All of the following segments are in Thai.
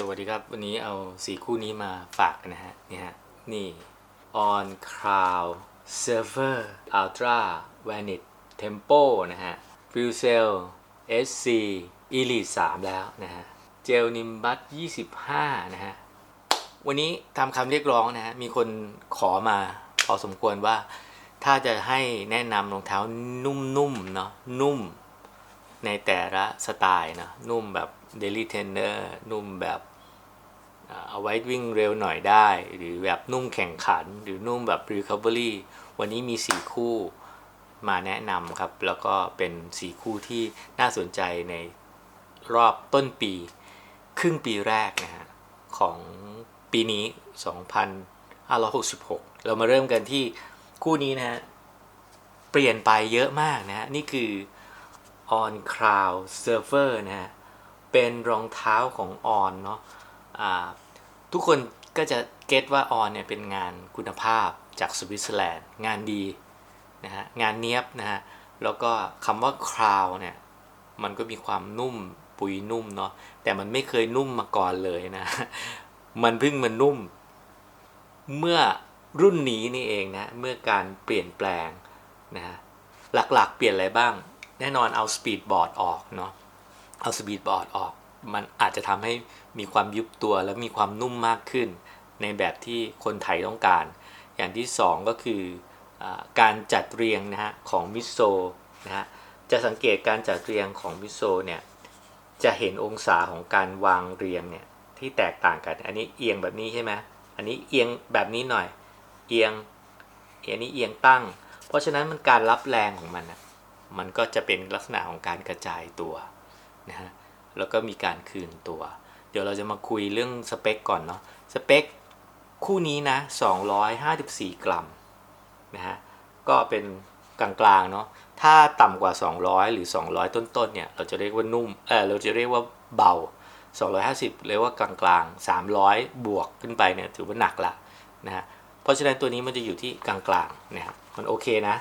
สวัสดีครับ วันนี้เอาสีคู่นี้มาฝากนะฮะ นี่ฮะ นี่ on cloud server ultra vanit tempo นะฮะ fuel cell sc elite 3 แล้วนะฮะ เจลนิมบัส25 นะฮะ วันนี้ทำคำเรียกร้องนะฮะ มีคนขอมาพอสมควรว่า ถ้าจะให้แนะนำรองเท้านุ่มๆเนาะนุ่มในแต่ละสไตล์นะนุ่มแบบ Daily Trainer นุ่มแบบเอาไว้วิ่งเร็วหน่อยได้ หรือแบบนุ่มแข่งขัน หรือนุ่มแบบ Recovery วันนี้มี 4 คู่มาแนะนำครับ แล้วก็เป็น 4 คู่ที่น่าสนใจในรอบต้นปี ครึ่งปีแรกนะฮะ ของปีนี้ 2566 เรามาเริ่มกันที่คู่นี้นะฮะ เปลี่ยนไปเยอะมากนะฮะ นี่คือ On Cloud Server นะฮะ เป็นรองเท้าของ On เนาะทุกคนก็จะเก็ตว่า On เนี่ยเป็นงานคุณภาพจากสวิตเซอร์แลนด์ งานดีนะฮะงานเนี้ยบนะฮะแล้วก็คำว่า Cloud เนี่ยมันก็มีความนุ่มปุยนุ่มเนาะแต่มันไม่เคยนุ่มมาก่อนเลยนะ มันเพิ่งมันนุ่ม เมื่อรุ่นนี้นี่เองนะ เมื่อการเปลี่ยนแปลงนะฮะหลักๆ เปลี่ยนอะไรบ้าง แน่นอนเอาสปีดบอร์ดออกเนาะ เอาสปีดบอร์ดออก มันอาจจะทำให้มีความยุบตัวและมีความนุ่มมากขึ้น ในแบบที่คนไทยต้องการ อย่างที่ 2 ก็คืออการจัดเรียงนะฮะของมิโซนะฮะจะสังเกตการจัดเรียงของมิโซเนี่ยจะเห็นองศาของการวางเรียงเนี่ยที่แตกต่างกัน อันนี้เอียงแบบนี้ใช่ไหมอันนี้เอียงแบบนี้หน่อย เอียงอันนี้เอียงตั้ง เพราะฉะนั้นมันการรับแรงของมันนะมันก็จะเป็นลักษณะของการกระจายตัว นะฮะแล้วก็มีการคืนตัว เดี๋ยวเราจะมาคุยเรื่องสเปคก่อนเนาะสเปคคู่นี้นะ 254 กรัมนะฮะก็เป็นกลางๆเนาะถ้าต่ำกว่า 200 หรือ 200 ต้นๆเนี่ยเราจะเรียกว่านุ่มเออเราจะเรียกว่าเบา 250 เรียกว่ากลางๆ 300 บวกขึ้นไปเนี่ยถือว่าหนักละนะฮะเพราะฉะนั้นตัวนี้มันจะอยู่ที่กลางๆนะครับมันโอเคนะ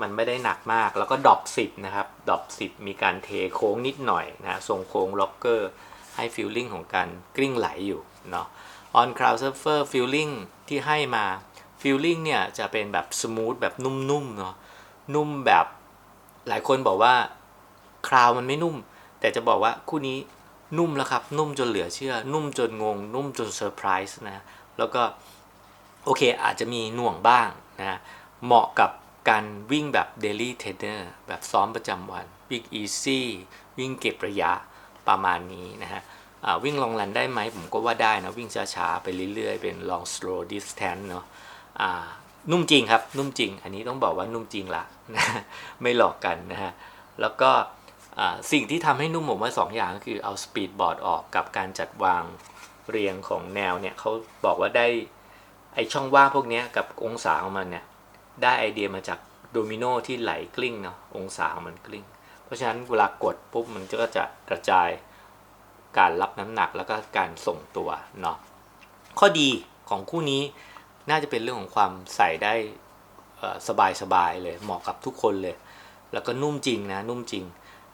มันไม่ได้หนักมากแล้วก็ดรอป10นะครับดรอป10 มีการเทโค้งนิดหน่อยนะทรงโค้งล็อกเกอร์ให้ฟีลลิ่งของการกลิ้งไหลอยู่เนาะ on cloud surfer feeling ที่ให้มา feeling เนี่ยจะเป็นแบบสมูทแบบนุ่มๆเนาะนุ่มแบบหลายคนบอกว่าคราวมันไม่นุ่ม แต่จะบอกว่าคู่นี้นุ่มแล้วครับ นุ่มจนเหลือเชื่อ นุ่มจนงง นุ่มจนเซอร์ไพรส์นะ แล้วก็ โอเคอาจจะมีหน่วงบ้างนะ เหมาะกับ การวิ่งแบบ daily trainer แบบซ้อมประจำวัน วิ่ง easy วิ่งเก็บระยะประมาณนี้นะฮะวิ่งลองรันได้ไหมผมก็ว่าได้นะ วิ่งช้าๆ ไปเรื่อยๆ เป็น long slow distance เนาะนุ่มจริงครับ นุ่มจริง อันนี้ต้องบอกว่านุ่มจริงละนะไม่หลอกกันนะฮะ แล้วก็สิ่งที่ทำให้นุ่มผมว่า2อย่างก็คือเอาสปีดบอร์ดออกกับการจัดวางเรียงของแนวเนี่ยเขาบอกว่าได้ไอช่องว่างพวกนี้กับองศาของมันเนี่ย ได้ไอเดียมาจากโดมิโนที่ไหลกลิ้งเนาะองศาของมันกลิ้ง เพราะฉะนั้นเวลากดปุ๊บมันก็จะกระจายการรับน้ำหนักแล้วก็การส่งตัวเนาะข้อดีของคู่นี้น่าจะเป็นเรื่องของความใส่ได้สบายสบายๆเลยเหมาะกับทุกคนเลย แล้วก็นุ่มจริงนะนุ่มจริง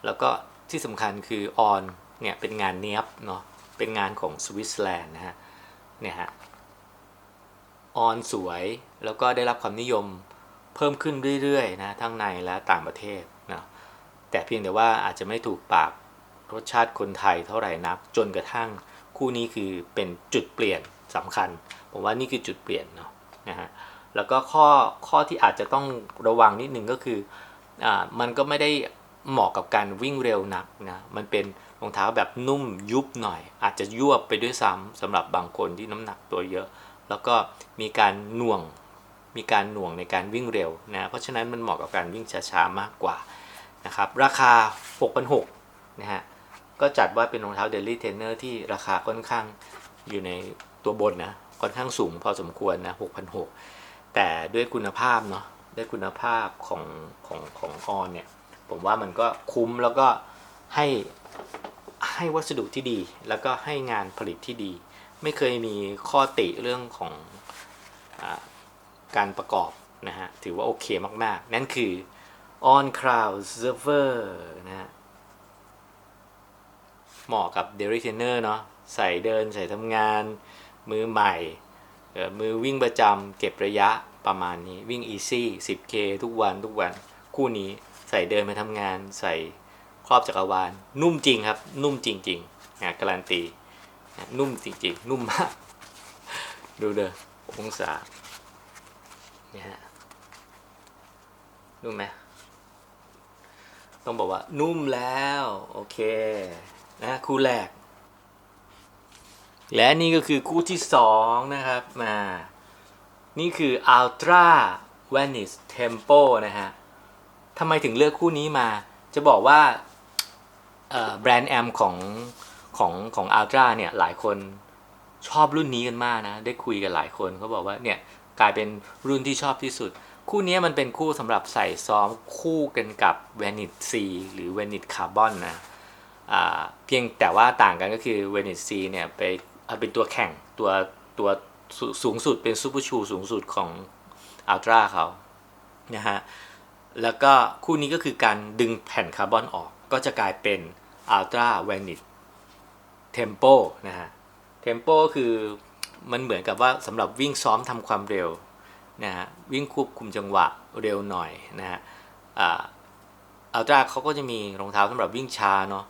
แล้วก็ที่สำคัญคือออนเนี่ยเป็นงานเนี้ยบเนาะเป็นงานของสวิตเซอร์แลนด์นะฮะเนี่ยฮะออนสวยแล้วก็ได้รับความนิยม เพิ่มขึ้นเรื่อยๆนะทั้งในและต่างประเทศนะแต่เพียงแต่ว่าอาจจะไม่ถูกปากรสชาติคนไทยเท่าไหร่นัก จนกระทั่งคู่นี้คือเป็นจุดเปลี่ยนสำคัญ ผมว่านี่คือจุดเปลี่ยนเนาะนะฮะแล้วก็ข้อข้อที่อาจจะต้องระวังนิดนึงก็คืออ่ามันก็ไม่ได้เหมาะกับการวิ่งเร็วนักนะมันเป็นรองเท้าแบบนุ่มยุบหน่อย อาจจะยวบไปด้วยซ้ำสำหรับบางคนที่น้ำหนักตัวเยอะ แล้วก็มีการหน่วง มีการหน่วงในการวิ่งเร็วนะเพราะฉะนั้นมันเหมาะกับการวิ่งช้าๆมากกว่านะครับราคา 6,600นะฮะก็จัดว่าเป็นรองเท้า Daily Trainer ที่ราคาค่อนข้างอยู่ในตัวบนนะค่อนข้างสูงพอสมควรนะ6,600 แต่ด้วยคุณภาพเนาะด้วยคุณภาพของของของออนเนี่ยผมว่ามันก็คุ้มแล้วก็ให้ให้วัสดุที่ดี แล้วก็ให้งานผลิตที่ดี ไม่เคยมีข้อติเรื่องของอา การประกอบนะฮะถือว่าโอเคมาก ๆ นั่นคือ on cloud server นะฮะเหมาะกับ d e r i t a i n e r เนาะใส่เดินใส่ทำงาน มือใหม่เออมือวิ่งประจำเก็บระยะประมาณนี้วิ่ง easy 10k ทุกวันทุกวันคู่นี้ใส่เดินไปทำงาน ใส่ครอบจักรวาลนุ่มจริงครับ นุ่มจริงๆนะการันตี นุ่มจริงๆ นุ่มมาก ดูเด้อองศา นี่ฮะนุ่มไหมต้องบอกว่า นุ่มแล้ว โอเค นะคู่แรก และนี่ก็คือคู่ที่สองนะครับมานี่คือ Ultra Vanish Tempo นะฮะทำไมถึงเลือกคู่นี้มา จะบอกว่าแบรนด์แอมของของของ Ultra เนี่ยหลายคนชอบรุ่นนี้กันมากนะ ได้คุยกับหลายคนเขาบอกว่าเนี่ย กลายเป็นรุ่นที่ชอบที่สุด คู่นี้มันเป็นคู่สำหรับใส่ซ้อมคู่กันกับ Vanish C หรือ Vanish Carbon นะเพียงแต่ว่าต่างกันก็คือ Vanish C เนี่ยไปเป็นตัวแข่งตัวตัวสูงสุดเป็นซูเปอร์ชูสูงสุดของ Ultra เขานะฮะแล้วก็คู่นี้ก็คือการดึงแผ่นคาร์บอนออก ก็จะกลายเป็น Ultra Vanish Tempo นะฮะ Tempo คือ มันเหมือนกับว่าสำหรับวิ่งซ้อมทำความเร็วนะฮะวิ่งควบคุมจังหวะเร็วหน่อยนะฮะอัลตร้าเขาก็จะมีรองเท้าสำหรับวิ่งช้าเนาะ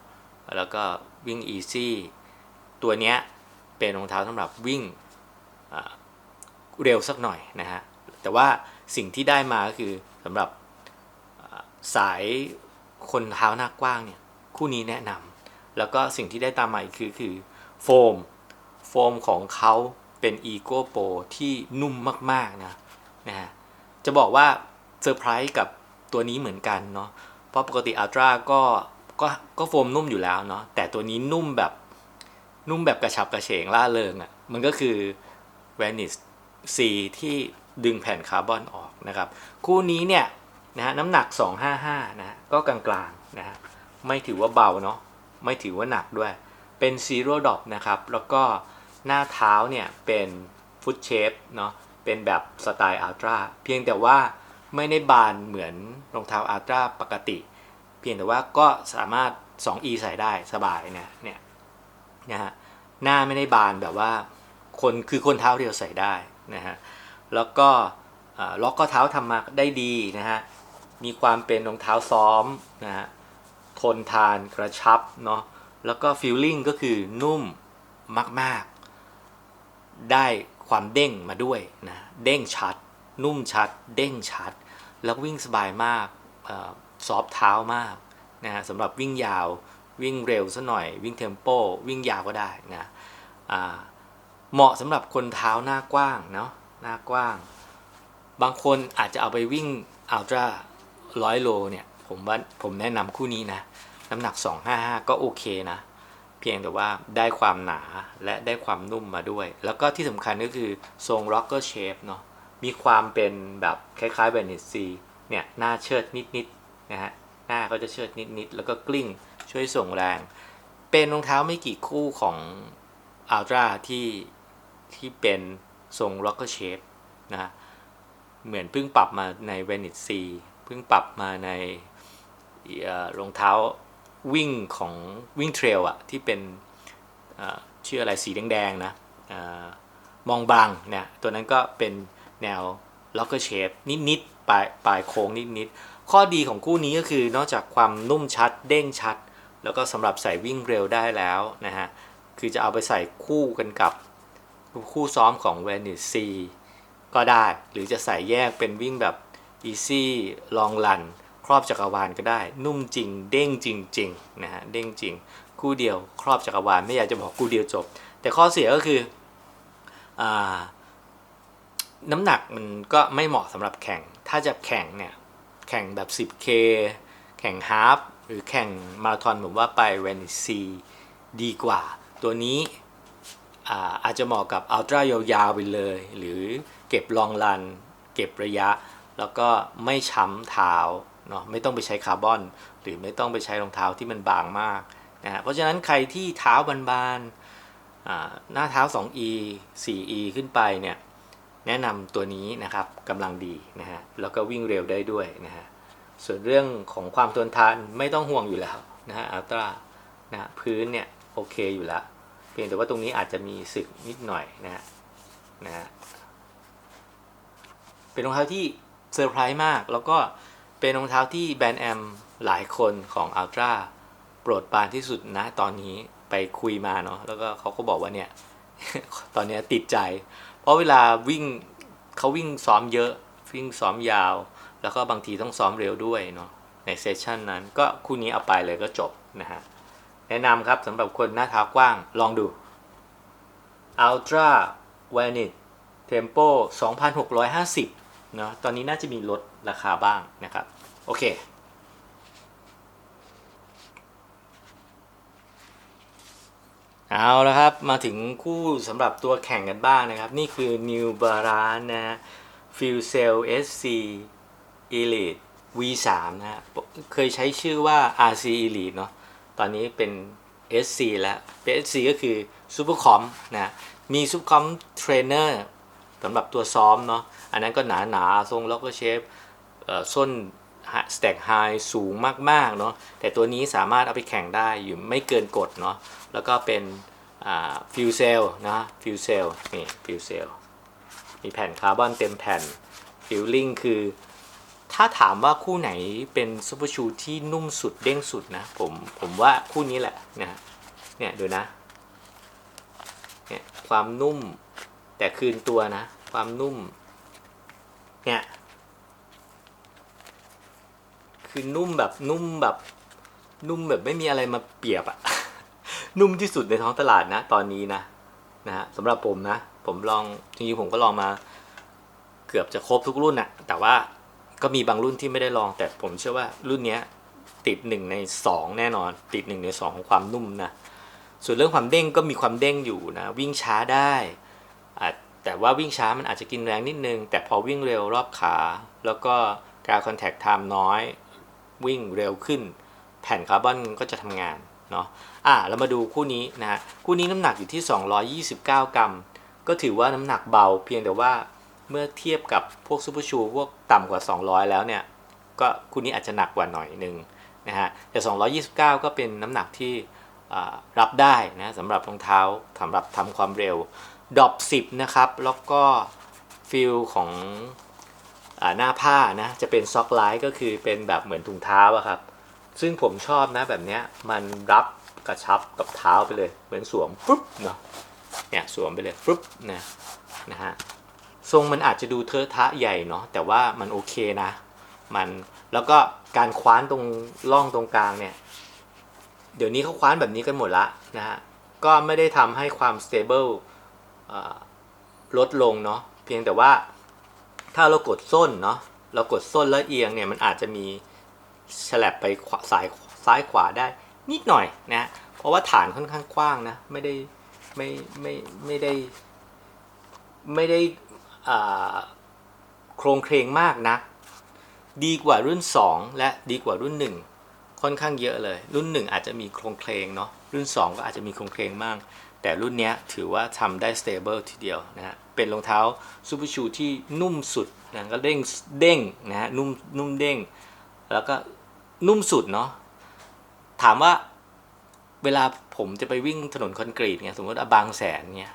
แล้วก็วิ่ง easy ตัวเนี้ยเป็นรองเท้าสำหรับวิ่งเร็วสักหน่อยนะฮะแต่ว่าสิ่งที่ได้มาก็คือสำหรับสายคนเท้าหน้ากว้างเนี่ยคู่นี้แนะนำแล้วก็สิ่งที่ได้ตามมาอีกคือคือโฟมโฟมของเขา เป็นอีโก้โปที่นุ่มมากๆนะนะฮะจะบอกว่าเซอร์ไพรส์กับตัวนี้เหมือนกันเนาะเพราะปกติอัลตร้าก็ก็ก็โฟมนุ่มอยู่แล้วเนาะแต่ตัวนี้นุ่มแบบนุ่มแบบกระฉับกระเฉงล่าเริงอะ่ะมันก็คือ Vanish C ที่ดึงแผ่นคาร์บอนออกนะครับ คู่นี้เนี่ยนะฮะน้ำหนัก 255นะฮะก็กลางๆนะฮะไม่ถือว่าเบาเนาะไม่ถือว่าหนักด้วย เป็นซีโร่ดอ p นะครับ แล้วก็ หน้าเท้าเนี่ยเป็นฟุตเชฟเนาะเป็นแบบสไตล์อัลตร้าเพียงแต่ว่าไม่ได้บานเหมือนรองเท้าอัลตร้าปกติ เพียงแต่ว่าก็สามารถ 2e ใส่ได้สบายเนี่ยเนี่ยนะฮะหน้าไม่ได้บานแบบว่าคนคือคนเท้าเดียวใส่ได้นะฮะแล้วก็ล็อกก็เท้าทำมาได้ดีนะฮะมีความเป็นรองเท้าซ้อมนะฮะทนทานกระชับเนาะแล้วก็ฟีลลิ่งก็คือนุ่มมากๆ ได้ความเด้งมาด้วยนะเด้งชัด นุ่มชัด เด้งชัด แล้ววิ่งสบายมากซอฟเท้ามากนะฮะสำหรับวิ่งยาววิ่งเร็วซะหน่อย วิ่งเทมโป วิ่งยาวก็ได้นะเหมาะสำหรับคนเท้าหน้ากว้างเนาะหน้ากว้าง บางคนอาจจะเอาไปวิ่งอัลตร้าร้อยโลเนี่ยผมว่าผมแนะนำคู่นี้นะ น้ำหนัก 255 ก็โอเคนะ พียงแต่ว่าได้ความหนาและได้ความนุ่มมาด้วย แล้วก็ที่สำคัญก็คือทรง rocker shape เนาะมีความเป็นแบบคล้ายๆ b e n e t C เนี่ยหน้าเชิดนิดๆนะฮะหน้าก็จะเชิดนิดๆ แล้วก็กลิ้งช่วยส่งแรง เป็นรองเท้าไม่กี่คู่ของ Ultra ที่ที่เป็นทรง rocker shape นะฮะเหมือนเพิ่งปรับมาใน v e n e t C เพิ่งปรับมาในรองเท้า วิ่งของวิ่งเทรลอะที่เป็นชื่ออะไรสีแดงๆนะอมองบางเนี่ยตัวนั้นก็เป็นแนว locker shape นิดๆปลายปลายโค้งนิดๆข้อดีของคู่นี้ก็คือนอกจากความนุ่มชัดเด้งชัด แล้วก็สำหรับใส่วิ่งเร็วได้แล้วนะฮะคือจะเอาไปใส่คู่กันกับคู่ซ้อมของ v e n i s C ก็ได้ หรือจะใส่แยกเป็นวิ่งแบบ easy long run ครอบจักรวาลก็ได้ นุ่มจริง เด้งจริงๆนะฮะเด้งจริง คู่เดียว ครอบจักรวาลไม่อยากจะบอกคู่เดียวจบ แต่ข้อเสียก็คืออน้ำหนักมันก็ไม่เหมาะสำหรับแข่ง ถ้าจะแข่งเนี่ยแข่งแบบ 10K แข่งฮาฟหรือแข่งมาราธอนผมว่าไปเวนิซีดีกว่า ตัวนี้อาอาจจะเหมาะกับอัลตร้ายาวๆไปเลย หรือเก็บลองรัน เก็บระยะ แล้วก็ไม่ช้ำเท้า เนาะไม่ต้องไปใช้คาร์บอน หรือไม่ต้องไปใช้รองเท้าที่มันบางมากนะฮะเพราะฉะนั้นใครที่เท้าบานๆหน้าเท้า 2e 4e ขึ้นไปเนี่ยแนะนำตัวนี้นะครับกำลังดีนะฮะแล้วก็วิ่งเร็วได้ด้วยนะฮะส่วนเรื่องของความทนทานไม่ต้องห่วงอยู่แล้วนะฮะอัลตร้านะพื้นเนี่ยโอเคอยู่แล้วเพียงแต่ว่าตรงนี้อาจจะมีสึกนิดหน่อยนะฮะนะฮะเป็นรองเท้าที่เซอร์ไพรส์มากแล้วก็ เป็นรองเท้าที่แบรนด์แอมหลายคนของอัลตร้าโปรดปรานที่สุดนะตอนนี้ไปคุยมาเนาะแล้วก็เขาก็บอกว่าเนี่ย ตอนนี้ติดใจ เพราะเวลาวิ่งเขาวิ่งซ้อมเยอะ วิ่งซ้อมยาว แล้วก็บางทีต้องซ้อมเร็วด้วยเนาะในเซสชันนั้นก็คู่นี้เอาไปเลยก็จบนะฮะ แนะนำครับสำหรับคนหน้าเท้ากว้างลองดู Ultra Vanit Tempo 2,650เนาะตอนนี้น่าจะมีลดราคาบ้างนะครับ โอเค เอาละครับ มาถึงคู่สำหรับตัวแข่งกันบ้างนะครับ นี่คือ New Balance นะ f u s e l SC Elite V3 นะฮะเคยใช้ชื่อว่า RC Elite เนาะตอนนี้เป็น SC แล้วเป็น SC ก็คือ Super Com นะมี Super Com Trainer สำหรับตัวซ้อมเนาะอันนั้นก็หนาหนาๆทรงล็อกเกอร์เชฟส้น สแต็กไฮสูงมากๆเนาะแต่ตัวนี้สามารถเอาไปแข่งได้อยู่ไม่เกินกฎเนาะแล้วก็เป็นฟิวเซลนะฟิวเซลนี่ฟิวเซลมีแผ่นคาร์บอนเต็มแผ่นฟิลลิ่งคือ ถ้าถามว่าคู่ไหนเป็นซูเปอร์ชูที่นุ่มสุดเด้งสุดนะผมผมว่าคู่นี้แหละนะเนี่ยดูนะเนี่ยความนุ่มแต่คืนตัวนะ ความนุ่มเนี่ย คือนุ่มแบบนุ่มแบบ นุ่มแบบไม่มีอะไรมาเปรียบอะนุ่มที่สุดในท้องตลาดนะ ตอนนี้นะนะฮะสำหรับผมนะ ผมลองจริงๆผมก็ลองมา เกือบจะครบทุกรุ่นอะแต่ว่าก็มีบางรุ่นที่ไม่ได้ลอง แต่ผมเชื่อว่ารุ่นเนี้ย ติดหนึ่งในสองแน่นอน ติดหนึ่งในสองของความนุ่มนะส่วนเรื่องความเด้งก็มีความเด้งอยู่นะ วิ่งช้าได้แต่ว่าวิ่งช้ามันอาจจะกินแรงนิดนึง แต่พอวิ่งเร็วรอบขา แล้วก็การคอนแทคไทม์น้อย วิ่งเร็วขึ้น แผ่นคาร์บอนก็จะทำงานเนาะอะเรามาดูคู่นี้นะฮะคู่นี้น้ำหนักอยู่ที่ 229 กรัม ก็ถือว่าน้ำหนักเบาเพียงแต่ว่าเมื่อเทียบกับพวกซูเปอร์ชูพวกต่ำกว่า 200 แล้วเนี่ยก็คู่นี้อาจจะหนักกว่าหน่อยหนึ่งนะฮะแต่ 229 ก็เป็นน้ำหนักที่รับได้นะสำหรับรองเท้าสำหรับทำความเร็วดรอป10 นะครับ แล้วก็ฟิลของ หน้าผ้านะจะเป็นซ็อกไลท์ก็คือเป็นแบบเหมือนถุงเท้าอะครับ ซึ่งผมชอบนะแบบเนี้ยมันรับกระชับกับเท้าไปเลย เหมือนสวมฟึบเนาะเนี่ยสวมไปเลยฟึบนะนะฮะทรงมันอาจจะดูเทอะทะใหญ่เนาะแต่ว่ามันโอเคนะ มันแล้วก็การคว้านตรงร่องตรงกลางเนี่ย เดี๋ยวนี้เขาคว้านแบบนี้กันหมดละนะฮะก็ไม่ได้ทำให้ความ stable อ่าลดลงเนาะเพียงแต่ว่า ถ้าเรากดส้นเนาะเรากดส้นแล้วเอียงเนี่ยมันอาจจะมีฉลับไปขวาซ้ายซ้ายขวาได้นิดหน่อยนะเพราะว่าฐานค่อนข้างกว้างนะไม่ได้ไม่ไม่ไม่ได้ไม่ได้โครงเคลงมากนะดีกว่ารุ่น 2 และดีกว่ารุ่น 1 ค่อนข้างเยอะเลย รุ่น 1 อาจจะมีโครงเคลงเนาะรุ่น 2 ก็อาจจะมีโครงเคลงมาก แต่รุ่นนี้ถือว่าทำได้ stable ทีเดียวนะฮะ เป็นรองเท้าซูเปอร์ชูที่นุ่มสุดนะก็เด้งเด้งนะฮะนุ่มนุ่มเด้ง แล้วก็นุ่มสุดเนาะถามว่าเวลาผมจะไปวิ่งถนนคอนกรีตเนี่ยสมมติว่าบางแสนเนี่ย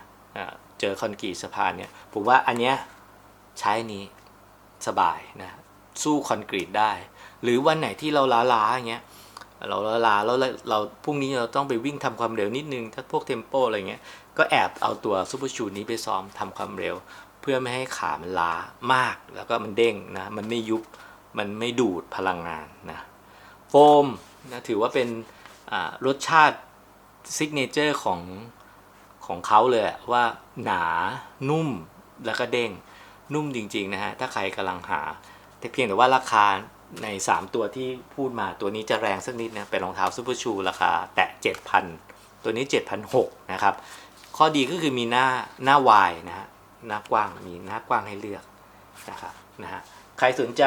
เจอคอนกรีตสะพานเนี่ยผมว่าอันเนี้ยใช้นนี้สบายนะสู้คอนกรีตได้ หรือวันไหนที่เราล้าๆอย่างเงี้ย เราลาแล้วเราเราพรุ่งนี้เราต้องไปวิ่งทำความเร็วนิดนึง ถ้าพวกเทมโปอะไรเงี้ยก็แอบเอาตัวซูเปอร์ชูนี้ไปซ้อมทำความเร็ว เพื่อไม่ให้ขามันล้ามากแล้วก็มันเด้งนะมันไม่ยุบมันไม่ดูดพลังงานนะโฟมนะถือว่าเป็นรสชาติซิกเนเจอร์ของของเขาเลยว่าหนานุ่มแล้วก็เด้งนุ่มจริงๆนะฮะถ้าใครกำลังหา แต่เพียงแต่ว่าราคา ใน 3 ตัวที่พูดมาตัวนี้จะแรงสักนิดนะเป็นรองเท้าซูเปอร์ชูราคาแตะ7,000 ตัวนี้ 7,600นะครับ ข้อดีก็คือมีหน้าหน้าวายนะฮะหน้ากว้างมีหน้ากว้างให้เลือกนะครับนะฮะใครสนใจ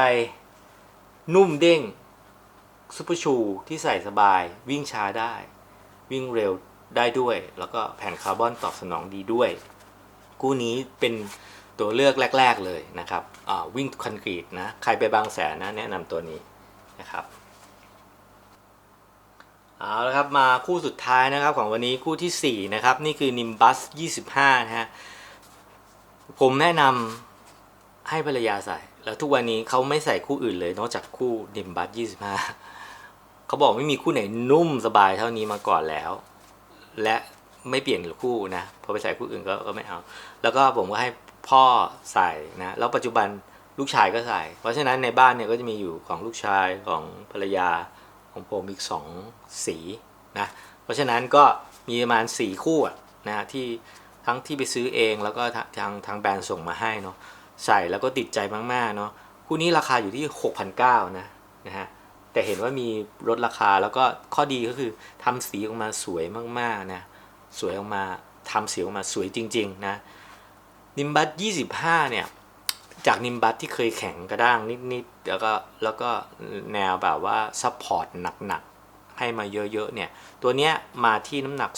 นุ่มเด้งซูเปอร์ชูที่ใส่สบายวิ่งช้าได้ วิ่งเร็วได้ด้วย แล้วก็แผ่นคาร์บอนตอบสนองดีด้วย คู่นี้เป็น ตัวเลือกแรก ๆเลยนะครับวิ่งคอนกรีตนะใครไปบางแสนนะแนะนำตัวนี้นะครับเอาละครับมาคู่สุดท้ายนะครับของวันนี้คู่ที่ 4 นะครับ นี่คือ Nimbus 25 นะฮะผมแนะนำให้ภรรยาใส่ แล้วทุกวันนี้เขาไม่ใส่คู่อื่นเลย นอกจากคู่ Nimbus 25 เขาบอกไม่มีคู่ไหนนุ่มสบายเท่านี้มาก่อนแล้ว และไม่เปลี่ยนคู่นะพอไปใส่คู่อื่นก็ไม่เอา แล้วก็ผมก็ให้ พ่อใส่นะแล้วปัจจุบันลูกชายก็ใส่ เพราะฉะนั้นในบ้านเนี่ยก็จะมีอยู่ของลูกชายของภรรยาของผมอีกสองสีนะเพราะฉะนั้นก็มีประมาณสี่คู่นะที่ทั้งที่ไปซื้อเองแล้วก็ทางทางแบรนด์ส่งมาให้เนาะใส่แล้วก็ติดใจมากๆเนาะคู่นี้ราคาอยู่ที่ 6,900นะนะฮะแต่เห็นว่ามีลดราคาแล้วก็ข้อดีก็คือทำสีออกมาสวยมากๆนะสวยออกมาทำสีออกมาสวยจริง ๆ นะ นิมบัต25เนี่ย จากนิมบัตที่เคยแข็งกระด้างนิดๆแล้วก็แล้วก็แนวแบบว่าซัพพอร์ตหนักๆ ให้มาเยอะๆเนี่ย ตัวเนี้ยมาที่น้ำหนัก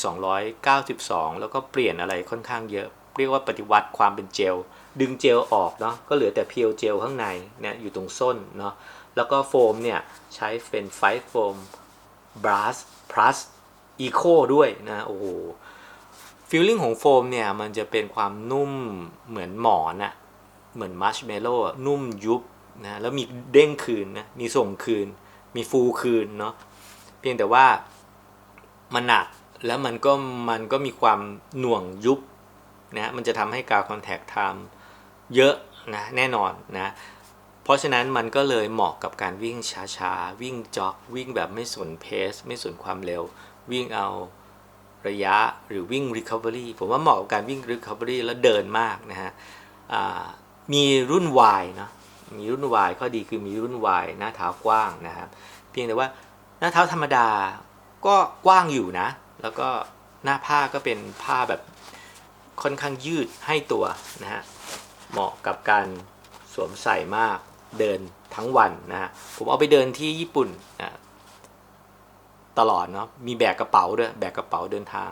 292 แล้วก็เปลี่ยนอะไรค่อนข้างเยอะ เรียกว่าปฏิวัติความเป็นเจล ดึงเจลออกเนาะก็เหลือแต่เพียวเจลข้างในเนี่ยอยู่ตรงส้นเนาะแล้วก็โฟมเนี่ย ใช้เป็นไฟโฟมบรัสพลัสอีโคด้วยนะ โอ้โห ฟีลลิ่งของโฟมเนี่ยมันจะเป็นความนุ่มเหมือนหมอนอะเหมือนมัชเมลโล่นุ่มยุบนะแล้วมีเด้งคืนนะมีส่งคืน มีฟูคืนเนาะเพียงแต่ว่ามันหนักแล้วมันก็มันก็มีความหน่วงยุบนะมันจะทำให้การคอนแทคไทม์เยอะนะแน่นอนนะเพราะฉะนั้นมันก็เลยเหมาะกับการวิ่งช้าๆ วิ่งจ็อก วิ่งแบบไม่สนเพส ไม่สนความเร็ว วิ่งเอา ระยะหรือวิ่ง Recovery ผมว่าเหมาะกับการวิ่ง Recovery แล้วเดินมากนะฮะมีรุ่น Y เนาะมีรุ่น Y ข้อดีคือมีรุ่น Y หน้าเท้ากว้างนะครับ เพียงแต่ว่าหน้าเท้าธรรมดาก็กว้างอยู่นะ แล้วก็หน้าผ้าก็เป็นผ้าแบบค่อนข้างยืดให้ตัวนะฮะเหมาะกับการสวมใส่มากเดินทั้งวันนะฮะผมเอาไปเดินที่ญี่ปุ่นนะ ตลอดเนาะมีแบกกระเป๋าด้วยแบกกระเป๋าเดินทาง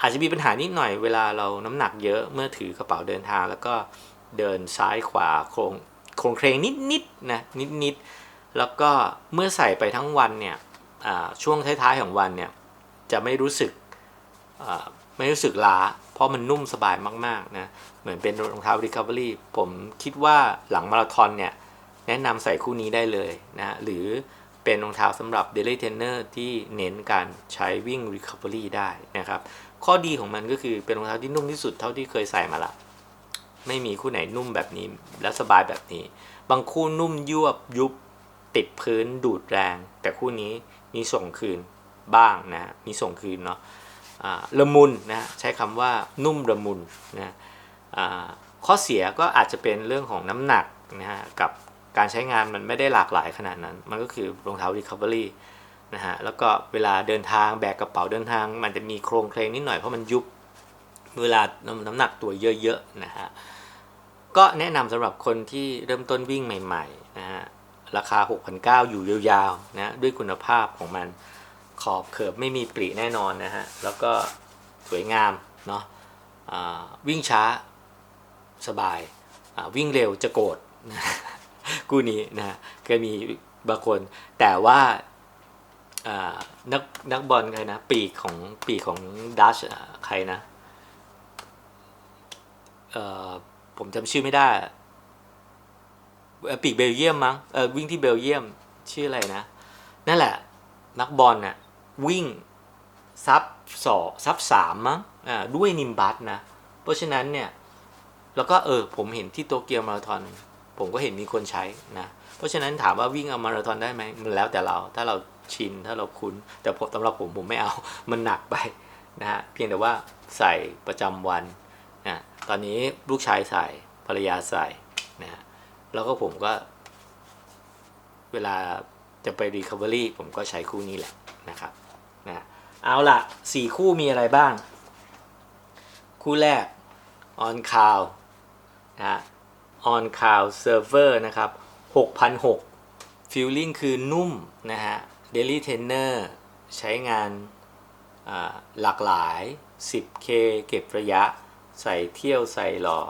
อาจจะมีปัญหานิดหน่อยเวลาเราน้ำหนักเยอะเมื่อถือกระเป๋าเดินทาง แล้วก็เดินซ้ายขวาโครงโครงเครงนิดๆนะนิดๆแล้วก็เมื่อใส่ไปทั้งวันเนี่ยช่วงท้ายๆของวันเนี่ยจะไม่รู้สึกไม่รู้สึกล้า เพราะมันนุ่มสบายมากๆนะเหมือนเป็นรองเท้า Recovery ผมคิดว่าหลังมาราธอนเนี่ยแนะนำใส่คู่นี้ได้เลยนะหรือ เป็นรองเท้าสำหรับ Daily Trainer ที่เน้นการใช้วิ่ง Recovery ได้นะครับ ข้อดีของมันก็คือเป็นรองเท้าที่นุ่มที่สุดเท่าที่เคยใส่มาละ ไม่มีคู่ไหนนุ่มแบบนี้ และสบายแบบนี้ บางคู่นุ่มยวบยุบติดพื้นดูดแรง แต่คู่นี้มีส่งคืนบ้างนะ มีส่งคืนเนาะละมุนนะใช้คำว่านุ่มละมุนนะข้อเสียก็อาจจะเป็นเรื่องของน้ำหนักนะฮะกับ การใช้งานมันไม่ได้หลากหลายขนาดนั้น มันก็คือรองเท้า Recovery นะฮะ แล้วก็เวลาเดินทางแบกกระเป๋าเดินทาง มันจะมีโครงเคลงนิดหน่อยเพราะมันยุบ เวลาน้ำหนักตัวเยอะๆนะฮะ ก็แนะนำสำหรับคนที่เริ่มต้นวิ่งใหม่ๆนะฮะ ราคา 6,900 อยู่ยาวๆนะด้วยคุณภาพของมันขอบเขิบไม่มีปริแน่นอนนะฮะ แล้วก็สวยงามเนาะอ่าวิ่งช้าสบายวิ่งเร็วจะโกรธ กูนี้นะฮะเคยมีบางคน แต่ว่านักนักบอลใครนะ ปีกของปีกของดัชใครนะผมจำชื่อไม่ได้ ปีกเบลเยียมมั้งวิ่งที่เบลเยียมชื่ออะไรนะ นั่นแหละ นักบอลน่ะวิ่งซับสองซับสามมั้งด้วยนิมบัสนะ เพราะฉะนั้นเนี่ย แล้วก็เออ ผมเห็นที่โตเกียวมาราธอน ผมก็เห็นมีคนใช้นะเพราะฉะนั้นถามว่าวิ่งเอามาราธอนได้ไหมมันแล้วแต่เราถ้าเราชินถ้าเราคุ้น แต่ผมสำหรับผมผมไม่เอามันหนักไปนะฮะเพียงแต่ว่าใส่ประจำวันนะตอนนี้ลูกชายใส่ภรรยาใส่นะฮะแล้วก็ผมก็ เวลาจะไป Recovery ผมก็ใช้คู่นี้แหละนะครับนะเอาละสี่คู่มีอะไรบ้าง คู่แรก on cloud นะฮะ on cloud server นะครับ6,006 feeling คือนุ่มนะฮะ daily trainer ใช้งานหลากหลาย 10K เก็บระยะ ใส่เที่ยวใส่หล่อ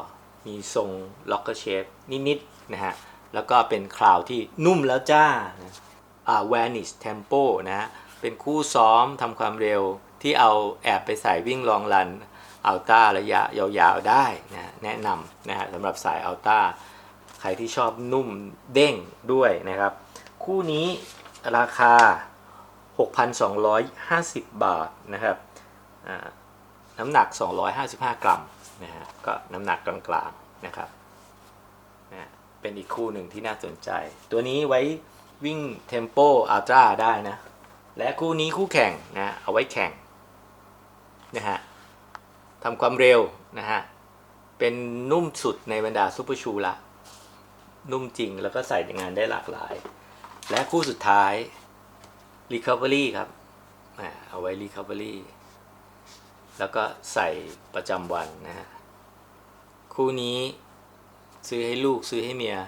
มีทรงล็อกเกอร์เชฟนิดๆนะฮะ แล้วก็เป็นคราวที่นุ่มแล้วจ้าอ่า vanish tempo นะฮะ เป็นคู่ซ้อมทำความเร็วที่เอาแอบไปใส่วิ่งลองรันอัลต้าระยะยาวๆได้นะ แนะนำนะฮะสำหรับสายอัลต้าใครที่ชอบนุ่มเด้งด้วยนะครับ คู่นี้ราคา 6,250 บาทนะครับน้ำหนัก 255 กรัมนะฮะก็น้ำหนักกลางๆนะครับนะเป็นอีกคู่หนึ่งที่น่าสนใจ ตัวนี้ไว้วิ่งเทมโปอัลตร้าได้นะ และคู่นี้คู่แข่งนะเอาไว้แข่งนะฮะทำความเร็วนะฮะ เป็นนุ่มสุดในบรรดาซูเปอร์ชูละ นุ่มจริงแล้วก็ใส่ในงานได้หลากหลาย และคู่สุดท้าย Recovery ครับเอาไว้ Recovery แล้วก็ใส่ประจำวันนะฮะ คู่นี้ซื้อให้ลูกซื้อให้เมีย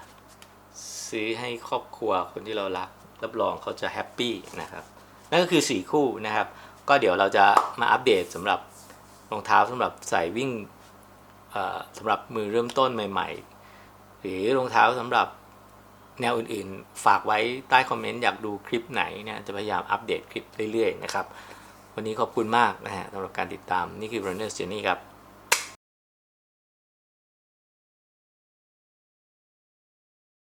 ซื้อให้ครอบครัวคนที่เรารัก รับรองเขาจะแฮปปี้นะครับ นั่นก็คือ 4 คู่นะครับ ก็เดี๋ยวเราจะมาอัปเดตสำหรับรองเท้าสำหรับใส่วิ่ง สำหรับมือเริ่มต้นใหม่ ๆ หรือรองเท้าสำหรับแนวอื่นๆ ฝากไว้ใต้คอมเมนต์อยากดูคลิปไหนเนี่ยจะพยายามอัปเดตคลิปเรื่อยๆนะครับ วันนี้ขอบคุณมากนะฮะสำหรับการติดตามนี่คือ Runner's Journey ครับ